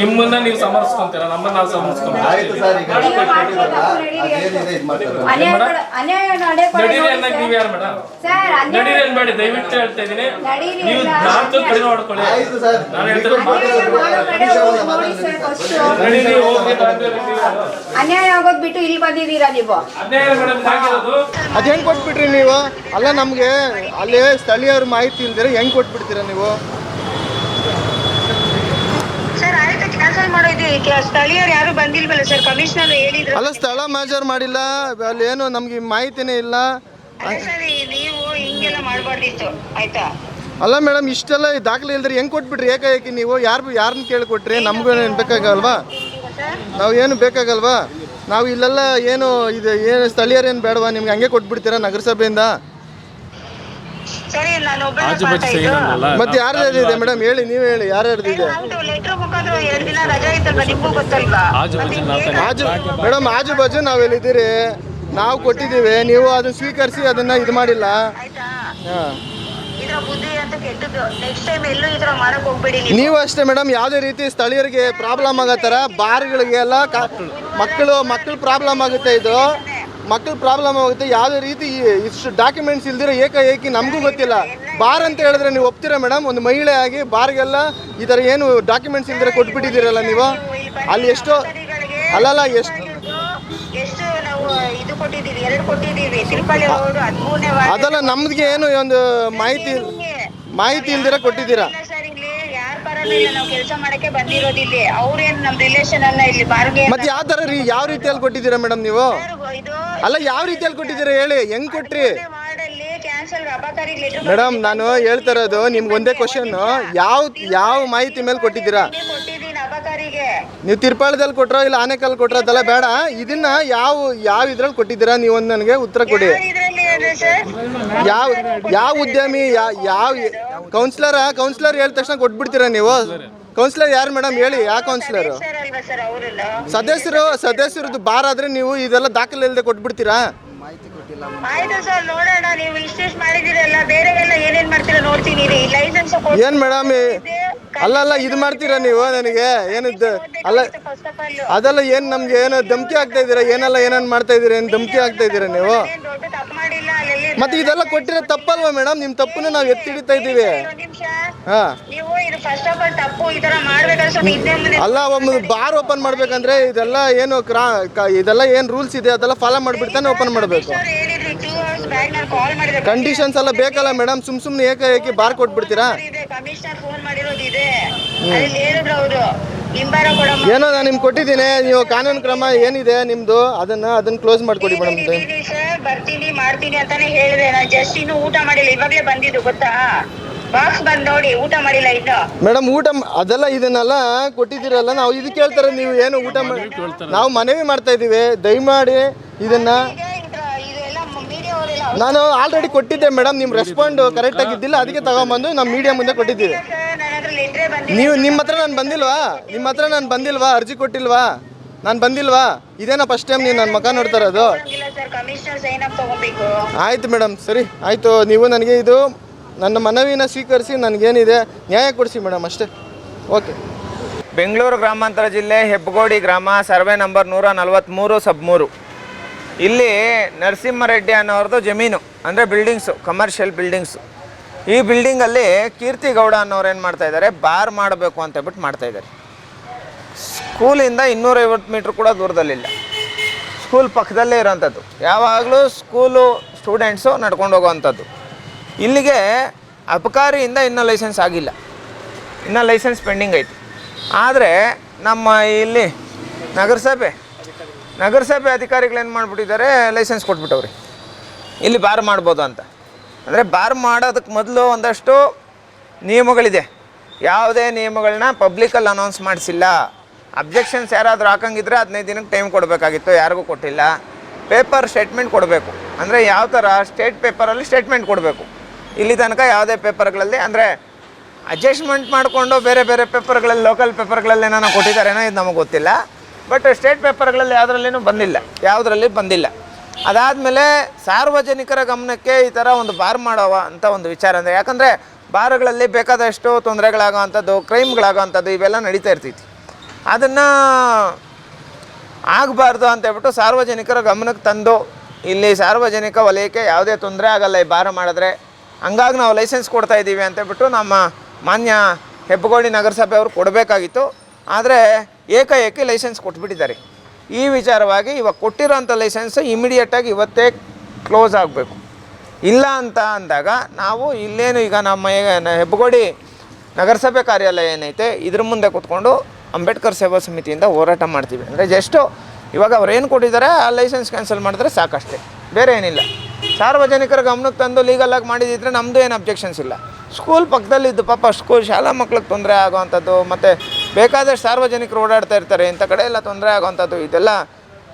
ನಿಮ್ಮನ್ನ ನೀವು ಸಮರ್ಸ್ಕೊಂತೀರ ನಮ್ಮನ್ನ ನಾವು ಸಮರ್ಸ್ಕೊಂತೀರ ಆಯ್ತು ಸರ್ ನಡೀರಿ ಅನ್ಯಾಯ ಅನ್ಬೇಡಿ ದಯವಿಟ್ಟು ಹೇಳ್ತಾ ಇದೀನಿ ನೀವು. ನಾಲ್ಕು ಕಡಿಮೆ ಮಾಡ್ಕೊಳ್ಳಿ. ನಾನು ನಡೀರಿ ಹೋಗಿ ಆಗೋದ್ ಬಿಟ್ಟು ಇಲ್ಲಿ ಬಂದಿದ್ದೀರಾ ನೀವು? ಅದ್ ಹೆಂಗ್ ಕೊಟ್ಬಿಟ್ರಿ ನೀವು? ಅಲ್ಲ ನಮ್ಗೆ ಅಲ್ಲಿ ಸ್ಥಳೀಯರ ಮಾಹಿತಿ ಇಲ್ದಿರ ಹೆಂಗ್ ಕೊಟ್ಬಿಡ್ತೀರಾ ನೀವು ಸರ್ ಆಯ್ತು ಕ್ಯಾನ್ಸಲ್ ಮಾಡೋದು ಸ್ಥಳೀಯರು ಯಾರು ಬಂದಿಲ್ವಲ್ಲ ಸರ್ ಕಮಿಷನರ್ ಹೇಳಿದ್ರು. ಅಲ್ಲ ಸ್ಥಳ ಮಾಜರ್ ಮಾಡಿಲ್ಲ. ಅಲ್ಲಿ ಏನು ನಮ್ಗೆ ಮಾಹಿತಿನೇ ಇಲ್ಲ. ಅದೇ ಸರ್ ನೀವು ಹಿಂಗೆಲ್ಲ ಮಾಡಬಾರ್ದಿತ್ತು. ಆಯ್ತಾ? ಅಲ್ಲ ಮೇಡಮ್ ಇಷ್ಟೆಲ್ಲ ದಾಖಲೆ ಇಲ್ದ್ರೆ ಹೆಂಗ್ ಕೊಟ್ಬಿಟ್ರಿ? ಏಕಾಏಕಿ ನೀವು? ಯಾರು ಯಾರನ್ನ ಕೇಳಿ ಕೊಟ್ರಿ ನಮ್ಗೂ ಏನು ಬೇಕಾಗಲ್ವಾ? ನಾವು ಏನು ಬೇಕಾಗಲ್ವಾ? ನಾವು ಇಲ್ಲೆಲ್ಲ ಏನು ಇದು ಏನು ಸ್ಥಳೀಯರೇನು ಬೇಡವಾ? ನಿಮ್ಗೆ ಹಂಗೆ ಕೊಟ್ಬಿಡ್ತೀರಾ ನಗರಸಭೆಯಿಂದ? ಸರಿ ನಾನು ಆಜು ಬಾಜು ಮತ್ತೆ ಯಾರ್ಯಾರು ಇದೆ ಮೇಡಮ್? ಹೇಳಿ ನೀವು ಹೇಳಿ ಯಾರು ಇದೆ? ಹೌದು ಲೆಟರ್ ಮುಖಾಂತರ ಎರಡ್ ದಿನ ರಜಾ ಇತ್ತಲ್ವಾ ನಿಮ್ಗೂ ಗೊತ್ತಲ್ವಾ? ಆಜು ಬಾಜು ನಾಲ್ಕು ಆಜು ಮೇಡಮ್ ಆಜು ಬಾಜು ನಾವೆಲ್ಲಿದ್ದೀರಿ? ನಾವು ಕೊಟ್ಟಿದ್ದೀವಿ ನೀವು ಅದನ್ನ ಸ್ವೀಕರಿಸಿ ಅದನ್ನ ಇದು ಮಾಡಿಲ್ಲ. ಆಯ್ತಾ? ಹಾಂ. ಇದ್ರ ಬುದ್ಧಿ ಅಂತ ಕೆಟ್ಟದ್ದು ನೆಕ್ಸ್ಟ್ ಟೈಮ್ ಎಲ್ಲೂ ಈ ತರ ಮಾಡಕ್ ಹೋಗ್ಬೇಡಿ ನೀವು. ನೀವು ಅಷ್ಟೇ ಮೇಡಮ್ ಯಾವುದೇ ರೀತಿ ಸ್ಥಳೀಯರಿಗೆ ಪ್ರಾಬ್ಲಮ್ ಆಗೋ ಥರ ಬಾರ್ಗಳಿಗೆಲ್ಲ ಕಾ- ಮಕ್ಕಳು ಮಕ್ಕಳು ಪ್ರಾಬ್ಲಮ್ ಆಗುತ್ತೆ ಇದು. ಮಕ್ಕಳು ಪ್ರಾಬ್ಲಮ್ ಆಗುತ್ತೆ. ಯಾವುದೇ ರೀತಿ ಇಷ್ಟು ಡಾಕ್ಯುಮೆಂಟ್ಸ್ ಇಲ್ದಿರೋ ಏಕಾಏಕಿ ನಮಗೂ ಗೊತ್ತಿಲ್ಲ. ಬಾರ್ ಅಂತ ಹೇಳಿದ್ರೆ ನೀವು ಒಪ್ತೀರಾ ಮೇಡಮ್ ಒಂದು ಮಹಿಳೆ ಆಗಿ ಬಾರ್ಗೆಲ್ಲ ಈ ಥರ ಏನು ಡಾಕ್ಯುಮೆಂಟ್ಸ್ ಇಲ್ದಿರ ಕೊಟ್ಬಿಟ್ಟಿದ್ದೀರಲ್ಲ ನೀವು? ಅಲ್ಲಿ ಎಷ್ಟೋ ಅಲ್ಲಲ್ಲ ಎಷ್ಟು ಅದಲ್ಲ ನಮ್ಗೆ ಏನು ಒಂದು ಮಾಹಿತಿ ಮಾಹಿತಿ ಇಲ್ದಿರ ಕೊಟ್ಟಿದ್ದೀರಾ? ಇಲ್ಲ ಸರ್ ಇಲ್ಲಿ ಯಾರ ಪರನೂ ಇಲ್ಲ ನಾವು ಕೆಲಸ ಮಾಡಕ್ಕೆ ಬಂದಿರೋದು ಇಲ್ಲಿ ಅವ್ರೇನ್ ನಮ್ ರಿಲೇಷನ್ ಅಲ್ಲ ಇಲ್ಲಿ ಬಾರ್ಗೆ ಮತ್ತೆ ಯಾವ ತರ ರೀ ಯಾವ ರೀತಿಯಲ್ಲಿ ಕೊಟ್ಟಿದ್ದೀರಾ ಮೇಡಮ್ ನೀವು? ಇದು ಅಲ್ಲ ಯಾವ ರೀತಿಯಲ್ಲಿ ಕೊಟ್ಟಿದ್ದೀರಾ ಹೇಳಿ ಹೆಂಗ್ ಕೊಟ್ರಿ? ವಾರ್ಡಲ್ಲಿ ಕ್ಯಾನ್ಸಲ್ ಅಬಕಾರಿ ಲೆಟರ್ ಮೇಡಮ್ ನಾನು ಹೇಳ್ತಾ ಇರೋದು ನಿಮ್ಗೆ ಒಂದೇ ಕ್ವಶನ್ ಯಾವ ಯಾವ ಮಾಹಿತಿ ಮೇಲೆ ಕೊಟ್ಟಿದ್ದೀರಾ? ಕೊಟ್ಟಿದ್ದೀನಿ ಅಬಕಾರಿಗೆ ನೀವು ತಿರ್ಪಾಳದಲ್ಲಿ ಕೊಟ್ರೋ ಇಲ್ಲ ಆನೆಕಲ್ ಕೊಟ್ರೋ ಅದೆಲ್ಲ ಬೇಡ. ಇದನ್ನ ಯಾವ ಯಾವ ಇದ್ರಲ್ಲಿ ಕೊಟ್ಟಿದ್ದೀರಾ? ನೀವು ಒಂದು ನನಗೆ ಉತ್ತರ ಕೊಡಿ. ಇದ್ರಲ್ಲಿ ಯಾವ ಯಾವ ಉದ್ಯಮಿ ಯಾವ ಕೌನ್ಸಿಲರ್ ಕೌನ್ಸಿಲರ್ ಹೇಳಿದ ತಕ್ಷಣ ಕೊಟ್ಬಿಡ್ತೀರಾ ನೀವು? ಕೌನ್ಸಿಲರ್ ಯಾರು ಮೇಡಮ್ ಹೇಳಿ ಯಾವ ಕೌನ್ಸಿಲರ್ ಸದಸ್ಯರು ಸದಸ್ಯರದ್ದು ಬಾರ್ ಆದ್ರೆ ನೀವು ಇದೆಲ್ಲ ದಾಖಲೆ ಇಲ್ಲದೆ ಕೊಟ್ಬಿಡ್ತೀರಾ? ಆಯ್ತು ಸರ್ ನೋಡೋಣ. ನೀವು ಇಷ್ಟಿಷ್ಟು ಮಾಡಿದಿರಲ್ಲ ಬೇರೆಗೆಲ್ಲ ಏನೇನ್ ಮಾಡ್ತೀರಾ ನೋಡ್ತೀನಿ ರೀ ಲೈಸೆನ್ಸ್ ಏನ್ ಮೇಡಮ್ ಅಲ್ಲಲ್ಲ ಇದು ಮಾಡ್ತೀರಾ ನೀವು ನನಗೆ? ಏನಿದ್ದು ಅಲ್ಲ ಫಸ್ಟ್ ಆಫ್ ಆಲ್ ಅದೆಲ್ಲ ಏನ್ ನಮ್ಗೆ ಏನೋ ಧಮ್ಕಿ ಆಗ್ತಾ ಇದೀರಾ ಏನೆಲ್ಲ ಏನೇನ್ ಮಾಡ್ತಾ ಇದೀರಾ ಏನ್ ಧಮ್ಕಿ ಆಗ್ತಾ ಇದೀರಾ ನೀವು? ದೊಡ್ಡ ತಪ್ಪು ಮಾಡಿಲ್ಲ. ಅಲ್ಲಿ ಮತ್ತೆ ಇದೆಲ್ಲ ಕೊಟ್ಟಿರೋ ತಪ್ಪಲ್ವಾ ಮೇಡಮ್? ನಿಮ್ ತಪ್ಪನ್ನ ನಾವು ಎತ್ತಿ ಹಿಡಿತಾ ನಿಮಿಷ ಹಾ. ನೀವು ಇದು ಫಸ್ಟ್ ಆಫ್ ಆಲ್ ತಪ್ಪು ಈ ತರ ಮಾಡ್ಬೇಕಾದ್ರೆ ಸ್ವಲ್ಪ ಹಿಂದೆ ಮುಂದೆ ಅಲ್ಲ ಒಂದು ಬಾರ್ ಓಪನ್ ಮಾಡ್ಬೇಕಂದ್ರೆ ಇದೆಲ್ಲ ಏನು ಕ್ರಾ ಕ- ಇದೆಲ್ಲ ಏನ್ ರೂಲ್ಸ್ ಇದೆ ಅದೆಲ್ಲ ಫಾಲೋ ಮಾಡ್ಬಿಡ್ತಾನೆ ಓಪನ್ ಮಾಡಬೇಕು. ಸರ್ ಹೇಳಿದ್ರಿ ಟೂ ಅವರ್ಸ್ ಬ್ಯಾಕ್ ನಾನು ಕಾಲ್ ಮಾಡಿದೆ. ಕಂಡೀಷನ್ಸ್ ಎಲ್ಲ ಬೇಕಲ್ಲ ಮೇಡಮ್? ಸುಮ್ ಸುಮ್ನೆ ಏಕಾಏಕಿ ಬಾರ್ ಕೊಟ್ಬಿಡ್ತೀರಾ? ಇದೆ ಕಮಿಷನರ್ ಫೋನ್ ಮಾಡಿರೋದು ಇದೆ. ಅದ್ರಲ್ಲಿ ಹೇಳಿದ್ರು ಅವರು ಹಿಂಬಾರ ಕೊಡಮ್ಮ. ಏನೋ ನಾನು ನಿಮ್ಗೆ ಕೊಟ್ಟಿದ್ದೀನಿ ನೀವು ಕಾನೂನು ಕ್ರಮ ಏನಿದೆ ನಿಮ್ದು ಅದನ್ನ ಅದನ್ನ ಕ್ಲೋಸ್ ಮಾಡ್ಕೊಡಿ ಮೇಡಮ್. ಬರ್ತೀನಿ ಮಾಡ್ತೀನಿ ಅಂತಾನೆ ಹೇಳಿದೆ. ನಾನು ಜಸ್ಟ್ ಇನ್ನು ಊಟ ಮಾಡಿಲ್ಲ. ಇವಾಗ್ಲೇ ಬಂದಿದ್ದು ಗೊತ್ತಾ? ಬಾಕ್ಸ್ ಬಂದ್ ನೋಡಿ ಊಟ ಮಾಡಿಲ್ಲ ಇನ್ನು. ಮೇಡಮ್ ಊಟ ಮ- ಅದೆಲ್ಲ ಇದನ್ನೆಲ್ಲ ಕೊಟ್ಟಿದ್ದೀರಲ್ಲ ನಾವು ಇದು ಕೇಳ್ತಾರೆ ನೀವು ಏನು ಊಟ ಮಾಡಿ ನಾವು ಮನವಿ ಮಾಡ್ತಾ ಇದ್ದೀವಿ. ದಯಮಾಡಿ ಇದನ್ನ ಈಗ ಇದ್ರ ಇದೆಲ್ಲ ನಾನು ಆಲ್ರೆಡಿ ಕೊಟ್ಟಿದ್ದೆ ಮೇಡಮ್ ನಿಮ್ಮ ರೆಸ್ಪಾಂಡ್ ಕರೆಕ್ಟ್ ಆಗಿದ್ದಿಲ್ಲ ಅದಕ್ಕೆ ತಗೊಂಬಂದು ನಮ್ಮ ಮೀಡಿಯಾ ಮುಂದೆ ಕೊಟ್ಟಿದ್ದೀವಿ. ನನ್ನ ಹತ್ರ ಲೆಟ್ರೇ ಬಂದಿಲ್ಲ ನೀವು ನಿಮ್ಮ ಹತ್ರ ನಾನು ಬಂದಿಲ್ವಾ? ನಿಮ್ಮ ಹತ್ರ ನಾನು ಬಂದಿಲ್ವಾ? ಅರ್ಜಿ ಕೊಟ್ಟಿಲ್ವಾ? ನಾನು ಬಂದಿಲ್ವಾ? ಇದೇನಾ ಫಸ್ಟ್ ಟೈಮ್ ನೀವು ನನ್ನ ಮಗ ನೋಡ್ತಾ ಇರೋದು? ಇಲ್ಲ ಸರ್ ಕಮಿಷನರ್ ಸೈನ್ ಅಪ್ ತಗೋಬೇಕು. ಆಯ್ತು ಮೇಡಮ್ ಸರಿ. ಆಯಿತು ನೀವು ನನಗೆ ಇದು ನನ್ನ ಮನವಿನ ಸ್ವೀಕರಿಸಿ ನನಗೇನಿದೆ ನ್ಯಾಯ ಕೊಡಿಸಿ ಮೇಡಮ್ ಅಷ್ಟೇ. ಓಕೆ ಬೆಂಗಳೂರು ಗ್ರಾಮಾಂತರ ಜಿಲ್ಲೆ ಹೆಬ್ಬಗೋಡಿ ಗ್ರಾಮ ಸರ್ವೆ ನಂಬರ್ ನೂರ ನಲವತ್ತ್ಮೂರು ಸಬ್ ಮೂರು. ಇಲ್ಲಿ ನರಸಿಂಹರೆಡ್ಡಿ ಅನ್ನೋರ್ದು ಜಮೀನು ಅಂದರೆ ಬಿಲ್ಡಿಂಗ್ಸು ಕಮರ್ಷಿಯಲ್ ಬಿಲ್ಡಿಂಗ್ಸು ಈ ಬಿಲ್ಡಿಂಗಲ್ಲಿ ಕೀರ್ತಿ ಗೌಡ ಅನ್ನೋರು ಏನು ಮಾಡ್ತಾ ಇದ್ದಾರೆ ಬಾರ್ ಮಾಡಬೇಕು ಅಂತ ಹೇಳ್ಬಿಟ್ಟು ಮಾಡ್ತಾ ಇದ್ದಾರೆ ಸ್ಕೂಲಿಂದ ಇನ್ನೂರೈವತ್ತು ಮೀಟ್ರ್ ಕೂಡ ದೂರದಲ್ಲಿಲ್ಲ. ಸ್ಕೂಲ್ ಪಕ್ಕದಲ್ಲೇ ಇರೋವಂಥದ್ದು ಯಾವಾಗಲೂ ಸ್ಕೂಲು ಸ್ಟೂಡೆಂಟ್ಸು ನಡ್ಕೊಂಡು ಹೋಗೋವಂಥದ್ದು ಇಲ್ಲಿಗೆ ಅಬಕಾರಿಯಿಂದ ಇನ್ನೂ ಲೈಸೆನ್ಸ್ ಆಗಿಲ್ಲ. ಇನ್ನೂ ಲೈಸೆನ್ಸ್ ಪೆಂಡಿಂಗ್ ಐತಿ. ಆದರೆ ನಮ್ಮ ಇಲ್ಲಿ ನಗರಸಭೆ ನಗರಸಭೆ ಅಧಿಕಾರಿಗಳು ಏನು ಮಾಡಿಬಿಟ್ಟಿದ್ದಾರೆ, ಲೈಸೆನ್ಸ್ ಕೊಟ್ಬಿಟ್ಟವ್ರಿ. ಇಲ್ಲಿ ಬಾರ್ ಮಾಡ್ಬೋದು ಅಂತ. ಅಂದರೆ ಬಾರ್ ಮಾಡೋದಕ್ಕೆ ಮೊದಲು ಒಂದಷ್ಟು ನಿಯಮಗಳಿದೆ. ಯಾವುದೇ ನಿಯಮಗಳನ್ನ ಪಬ್ಲಿಕಲ್ಲಿ ಅನೌನ್ಸ್ ಮಾಡಿಸಿಲ್ಲ. ಅಬ್ಜೆಕ್ಷನ್ಸ್ ಯಾರಾದರೂ ಹಾಕಂಗಿದ್ರೆ ಹದಿನೈದು ದಿನಕ್ಕೆ ಟೈಮ್ ಕೊಡಬೇಕಾಗಿತ್ತು, ಯಾರಿಗೂ ಕೊಟ್ಟಿಲ್ಲ. ಪೇಪರ್ ಸ್ಟೇಟ್ಮೆಂಟ್ ಕೊಡಬೇಕು. ಅಂದರೆ ಯಾವ ಥರ ಸ್ಟೇಟ್ ಪೇಪರಲ್ಲಿ ಸ್ಟೇಟ್ಮೆಂಟ್ ಕೊಡಬೇಕು. ಇಲ್ಲಿ ತನಕ ಯಾವುದೇ ಪೇಪರ್ಗಳಲ್ಲಿ ಅಂದರೆ ಅಡ್ಜಸ್ಟ್ಮೆಂಟ್ ಮಾಡಿಕೊಂಡು ಬೇರೆ ಬೇರೆ ಪೇಪರ್ಗಳಲ್ಲಿ ಲೋಕಲ್ ಪೇಪರ್ಗಳಲ್ಲಿ ಏನೋ ಕೊಟ್ಟಿದ್ದಾರೇನೋ ಇದು ನಮಗೆ ಗೊತ್ತಿಲ್ಲ. ಬಟ್ ಸ್ಟೇಟ್ ಪೇಪರ್ಗಳಲ್ಲಿ ಯಾವುದ್ರಲ್ಲಿನೂ ಬಂದಿಲ್ಲ. ಯಾವುದರಲ್ಲಿ ಬಂದಿಲ್ಲ. ಅದಾದಮೇಲೆ ಸಾರ್ವಜನಿಕರ ಗಮನಕ್ಕೆ ಈ ಥರ ಒಂದು ಬಾರ್ ಮಾಡೋವ ಅಂತ ಒಂದು ವಿಚಾರ. ಅಂದರೆ ಯಾಕಂದರೆ ಬಾರ್ಗಳಲ್ಲಿ ಬೇಕಾದಷ್ಟು ತೊಂದರೆಗಳಾಗೋವಂಥದ್ದು ಕ್ರೈಮ್ಗಳಾಗೋವಂಥದ್ದು ಇವೆಲ್ಲ ನಡೀತಾ ಇರ್ತೈತಿ. ಅದನ್ನು ಆಗಬಾರ್ದು ಅಂತ ಹೇಳ್ಬಿಟ್ಟು ಸಾರ್ವಜನಿಕರ ಗಮನಕ್ಕೆ ತಂದು ಇಲ್ಲಿ ಸಾರ್ವಜನಿಕ ವಲಯಕ್ಕೆ ಯಾವುದೇ ತೊಂದರೆ ಆಗಲ್ಲ ಈ ಭಾರ ಮಾಡಿದ್ರೆ, ಹಂಗಾಗಿ ನಾವು ಲೈಸೆನ್ಸ್ ಕೊಡ್ತಾ ಇದ್ದೀವಿ ಅಂತೇಳ್ಬಿಟ್ಟು ನಮ್ಮ ಮಾನ್ಯ ಹೆಬ್ಬಗೋಡಿ ನಗರಸಭೆ ಅವರು ಕೊಡಬೇಕಾಗಿತ್ತು. ಆದರೆ ಏಕಾಏಕಿ ಲೈಸೆನ್ಸ್ ಕೊಟ್ಬಿಟ್ಟಿದ್ದಾರೆ. ಈ ವಿಚಾರವಾಗಿ ಇವಾಗ ಕೊಟ್ಟಿರೋಂಥ ಲೈಸೆನ್ಸ್ ಇಮಿಡಿಯೇಟಾಗಿ ಇವತ್ತೇ ಕ್ಲೋಸ್ ಆಗಬೇಕು. ಇಲ್ಲ ಅಂತ ಅಂದಾಗ ನಾವು ಇಲ್ಲೇನು ಈಗ ನಮ್ಮ ಹೆಬ್ಬಗೋಡಿ ನಗರಸಭೆ ಕಾರ್ಯಾಲಯ ಏನೈತೆ, ಇದ್ರ ಮುಂದೆ ಕೂತ್ಕೊಂಡು ಅಂಬೇಡ್ಕರ್ ಸೇವಾ ಸಮಿತಿಯಿಂದ ಹೋರಾಟ ಮಾಡ್ತೀವಿ. ಅಂದರೆ ಜಸ್ಟು ಇವಾಗ ಅವ್ರು ಏನು ಕೊಟ್ಟಿದ್ದಾರೆ, ಆ ಲೈಸೆನ್ಸ್ ಕ್ಯಾನ್ಸಲ್ ಮಾಡಿದ್ರೆ ಸಾಕಷ್ಟೇ. ಬೇರೆ ಏನಿಲ್ಲ. ಸಾರ್ವಜನಿಕರ ಗಮನಕ್ಕೆ ತಂದು ಲೀಗಲಾಗಿ ಮಾಡಿದಿದ್ರೆ ನಮ್ಮದು ಏನು ಅಬ್ಜೆಕ್ಷನ್ಸ್ ಇಲ್ಲ. ಸ್ಕೂಲ್ ಪಕ್ಕದಲ್ಲಿದ್ದು ಪಾಪ ಸ್ಕೂಲ್ ಶಾಲಾ ಮಕ್ಳಿಗೆ ತೊಂದರೆ ಆಗೋವಂಥದ್ದು, ಮತ್ತು ಬೇಕಾದಷ್ಟು ಸಾರ್ವಜನಿಕರು ಓಡಾಡ್ತಾ ಇರ್ತಾರೆ, ಇಂಥ ಕಡೆ ಎಲ್ಲ ತೊಂದರೆ ಆಗೋವಂಥದ್ದು, ಇದೆಲ್ಲ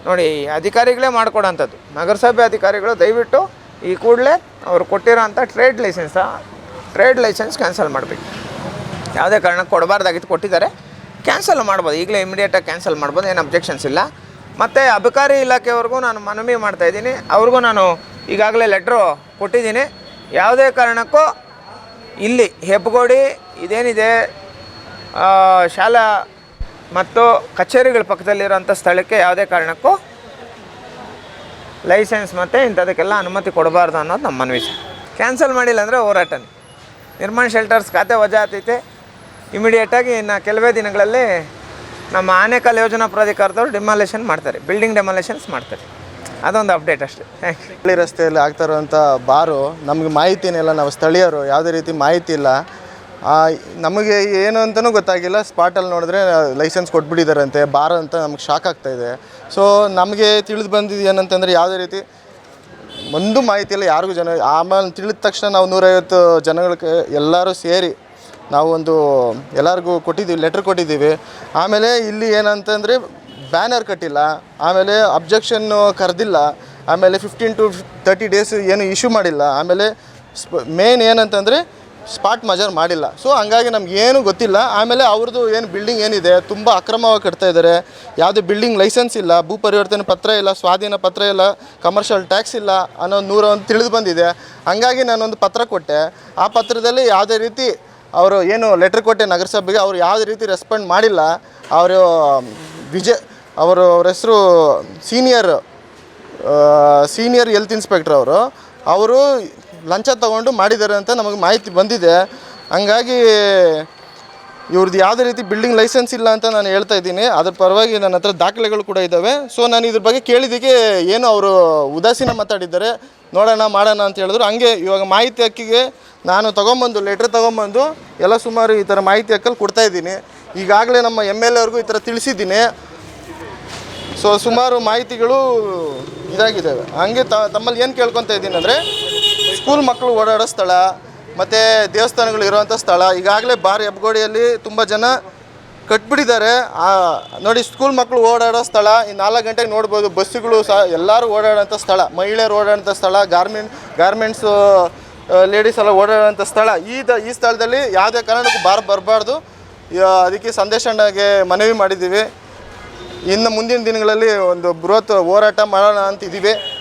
ನೋಡಿ ಅಧಿಕಾರಿಗಳೇ ಮಾಡ್ಕೊಡೋಂಥದ್ದು. ನಗರಸಭೆ ಅಧಿಕಾರಿಗಳು ದಯವಿಟ್ಟು ಈ ಕೂಡಲೇ ಅವರು ಕೊಟ್ಟಿರೋ ಅಂಥ trade license trade license cancel ಮಾಡಬೇಕು. ಯಾವುದೇ ಕಾರಣಕ್ಕೆ ಕೊಡಬಾರ್ದಾಗಿತ್ತು, ಕೊಟ್ಟಿದ್ದಾರೆ. ಕ್ಯಾನ್ಸಲ್ ಮಾಡ್ಬೋದು. ಈಗಲೇ ಇಮಿಡಿಯೇಟಾಗಿ ಕ್ಯಾನ್ಸಲ್ ಮಾಡ್ಬೋದು. ಏನು ಅಬ್ಜೆಕ್ಷನ್ಸ್ ಇಲ್ಲ. ಮತ್ತು ಅಬಕಾರಿ ಇಲಾಖೆವರೆಗೂ ನಾನು ಮನವಿ ಮಾಡ್ತಾಯಿದ್ದೀನಿ ಅವ್ರಿಗೂ ನಾನು ಈಗಾಗಲೇ ಲೆಟ್ರು ಕೊಟ್ಟಿದ್ದೀನಿ. ಯಾವುದೇ ಕಾರಣಕ್ಕೂ ಇಲ್ಲಿ ಹೆಬ್ಬಗೋಡಿ ಇದೇನಿದೆ ಶಾಲಾ ಮತ್ತು ಕಚೇರಿಗಳ ಪಕ್ಕದಲ್ಲಿರೋಂಥ ಸ್ಥಳಕ್ಕೆ ಯಾವುದೇ ಕಾರಣಕ್ಕೂ ಲೈಸೆನ್ಸ್ ಮತ್ತು ಇಂಥದಕ್ಕೆಲ್ಲ ಅನುಮತಿ ಕೊಡಬಾರ್ದು ಅನ್ನೋದು ನಮ್ಮ ಮನವಿ ಕ್ಯಾನ್ಸಲ್ ಮಾಡಿಲ್ಲ ಅಂದರೆ ಹೋರಾಟನೇ. ನಿರ್ಮಾಣ ಶೆಲ್ಟರ್ಸ್ ಖಾತೆ ವಜಾ ಆಗ್ತೈತೆ ಇಮಿಡಿಯೇಟಾಗಿ ಇನ್ನು ಕೆಲವೇ ದಿನಗಳಲ್ಲಿ ನಮ್ಮ ಆನೇಕಲ್ ಯೋಜನಾ ಪ್ರಾಧಿಕಾರದವರು ಡಿಮಾಲೇಷನ್ ಮಾಡ್ತಾರೆ. ಬಿಲ್ಡಿಂಗ್ ಡೆಮಾಲೇಷನ್ಸ್ ಮಾಡ್ತಾರೆ. ಅದೊಂದು ಅಪ್ಡೇಟ್ ಅಷ್ಟೇ. ಹಳ್ಳಿ ರಸ್ತೆಯಲ್ಲಿ ಆಗ್ತಾ ಇರುವಂಥ ಬಾರು, ನಮಗೆ ಮಾಹಿತಿನೇ ಇಲ್ಲ ನಾವು ಸ್ಥಳೀಯರು ಯಾವುದೇ ರೀತಿ ಮಾಹಿತಿ ಇಲ್ಲ. ನಮಗೆ ಏನು ಅಂತಲೂ ಗೊತ್ತಾಗಿಲ್ಲ. ಸ್ಪಾಟಲ್ಲಿ ನೋಡಿದ್ರೆ ಲೈಸೆನ್ಸ್ ಕೊಟ್ಬಿಟ್ಟಿದ್ದಾರಂತೆ ಬಾರ್ ಅಂತ ನಮ್ಗೆ ಶಾಕ್ ಆಗ್ತಾ ಇದೆ. ಸೊ ನಮಗೆ ತಿಳಿದು ಬಂದಿದ್ದು ಏನಂತಂದರೆ ಯಾವುದೇ ರೀತಿ ಒಂದು ಮಾಹಿತಿ ಇಲ್ಲ ಯಾರಿಗೂ ಜನ ಆಮೇಲೆ ತಿಳಿದ ತಕ್ಷಣ ನಾವು ನೂರೈವತ್ತು ಜನಗಳಿಗೆ ಎಲ್ಲರೂ ಸೇರಿ ನಾವು ಒಂದು ಎಲ್ಲರಿಗೂ ಕೊಟ್ಟಿದ್ದೀವಿ ಲೆಟ್ರ್ ಕೊಟ್ಟಿದ್ದೀವಿ. ಆಮೇಲೆ ಇಲ್ಲಿ ಏನಂತಂದರೆ ಬ್ಯಾನರ್ ಕಟ್ಟಿಲ್ಲ, ಆಮೇಲೆ ಅಬ್ಜೆಕ್ಷನ್ನು ಕರೆದಿಲ್ಲ, ಆಮೇಲೆ ಫಿಫ್ಟೀನ್ ಟು ತರ್ಟಿ ಡೇಸ್ ಏನು ಇಶ್ಯೂ ಮಾಡಿಲ್ಲ, ಆಮೇಲೆ ಸ್ಪ ಮೇನ್ ಏನಂತಂದರೆ ಸ್ಪಾಟ್ ಮಜರ್ ಮಾಡಿಲ್ಲ. ಸೊ ಹಂಗಾಗಿ ನಮ್ಗೆ ಏನು ಗೊತ್ತಿಲ್ಲ. ಆಮೇಲೆ ಅವ್ರದ್ದು ಏನು ಬಿಲ್ಡಿಂಗ್ ಏನಿದೆ, ತುಂಬ ಅಕ್ರಮವಾಗಿ ಕಟ್ತಾ ಇದ್ದಾರೆ. ಯಾವುದೇ ಬಿಲ್ಡಿಂಗ್ ಲೈಸೆನ್ಸ್ ಇಲ್ಲ, ಭೂ ಪರಿವರ್ತನೆ ಪತ್ರ ಇಲ್ಲ, ಸ್ವಾಧೀನ ಪತ್ರ ಇಲ್ಲ ಕಮರ್ಷಿಯಲ್ ಟ್ಯಾಕ್ಸ್ ಇಲ್ಲ ಅನ್ನೋ ನೂರ ಒಂದು ತಿಳಿದು ಬಂದಿದೆ. ಹಂಗಾಗಿ ನಾನೊಂದು ಪತ್ರ ಕೊಟ್ಟೆ. ಆ ಪತ್ರದಲ್ಲಿ ಯಾವುದೇ ರೀತಿ ಅವರು ಏನು ಲೆಟ್ರ್ ಕೊಟ್ಟೆ ನಗರಸಭೆಗೆ, ಅವರು ಯಾವುದೇ ರೀತಿ ರೆಸ್ಪಾಂಡ್ ಮಾಡಿಲ್ಲ. ಅವರು, ವಿಜಯ್, ಅವರು, ಅವ್ರ ಹೆಸರು ಸೀನಿಯರ್ ಸೀನಿಯರ್ ಹೆಲ್ತ್ ಇನ್ಸ್ಪೆಕ್ಟರ್ ಅವರು. ಅವರು ಲಂಚ ತಗೊಂಡು ಮಾಡಿದ್ದಾರೆ ಅಂತ ನಮಗೆ ಮಾಹಿತಿ ಬಂದಿದೆ. ಹಂಗಾಗಿ ಇವ್ರದ್ದು ಯಾವುದೇ ರೀತಿ ಬಿಲ್ಡಿಂಗ್ ಲೈಸೆನ್ಸ್ ಇಲ್ಲ ಅಂತ ನಾನು ಹೇಳ್ತಾ ಇದ್ದೀನಿ. ಅದ್ರ ಪರವಾಗಿ ನನ್ನ ಹತ್ರ ದಾಖಲೆಗಳು ಕೂಡ ಇದ್ದಾವೆ ಸೊ ನಾನು ಇದ್ರ ಬಗ್ಗೆ ಕೇಳಿದ್ದಕ್ಕೆ ಏನು ಅವರು ಉದಾಸೀನ ಮಾತಾಡಿದ್ದಾರೆ. ನೋಡೋಣ, ಮಾಡೋಣ ಅಂತ ಹೇಳಿದ್ರು. ಹಂಗೆ ಇವಾಗ ಮಾಹಿತಿ ಹಕ್ಕಿಗೆ ನಾನು ತೊಗೊಂಬಂದು ಲೆಟ್ರ್ ತೊಗೊಂಬಂದು ಎಲ್ಲ ಸುಮಾರು ಈ ಥರ ಮಾಹಿತಿ ಹಕ್ಕಲ್ಲಿ ಕೊಡ್ತಾ ಇದ್ದೀನಿ. ಈಗಾಗಲೇ ನಮ್ಮ ಎಂ ಎಲ್ ಎವ್ರಿಗೂ ಈ ಥರ ತಿಳಿಸಿದ್ದೀನಿ. ಸೊ ಸುಮಾರು ಮಾಹಿತಿಗಳು ಇದಾಗಿದ್ದಾವೆ. ಹಂಗೆ ತಮ್ಮಲ್ಲಿ ಏನು ಕೇಳ್ಕೊತಾ ಇದ್ದೀನಿ ಅಂದರೆ ಸ್ಕೂಲ್ ಮಕ್ಕಳು ಓಡಾಡೋ ಸ್ಥಳ ಮತ್ತು ದೇವಸ್ಥಾನಗಳು ಇರುವಂಥ ಸ್ಥಳ. ಈಗಾಗಲೇ ಬಾರ್ ಹೆಬ್ಗೋಡಿಯಲ್ಲಿ ತುಂಬ ಜನ ಕಟ್ಬಿಟ್ಟಿದ್ದಾರೆ. ನೋಡಿ ಸ್ಕೂಲ್ ಮಕ್ಕಳು ಓಡಾಡೋ ಸ್ಥಳ. ಈ ನಾಲ್ಕು ಗಂಟೆಗೆ ನೋಡ್ಬೋದು, ಬಸ್ಸುಗಳು ಸಹ ಎಲ್ಲರೂ ಓಡಾಡೋಂಥ ಸ್ಥಳ. ಮಹಿಳೆಯರು ಓಡಾಡೋಂಥ ಸ್ಥಳ ಗಾರ್ಮೆಂಟ್ ಗಾರ್ಮೆಂಟ್ಸು ಲೇಡೀಸ್ ಎಲ್ಲ ಓಡಾಡೋಂಥ ಸ್ಥಳ. ಈ ದ, ಈ ಸ್ಥಳದಲ್ಲಿ ಯಾವುದೇ ಕಾರಣಕ್ಕೂ ಬಾರ್ ಬರಬಾರ್ದು. ಅದಕ್ಕೆ ಸಂದೇಶ ಅಣ್ಣಗೆ ಮನವಿ ಮಾಡಿದ್ದೀವಿ. ಇನ್ನು ಮುಂದಿನ ದಿನಗಳಲ್ಲಿ ಒಂದು ಬೃಹತ್ ಹೋರಾಟ ಮಾಡೋಣ ಅಂತಿದ್ದೀವಿ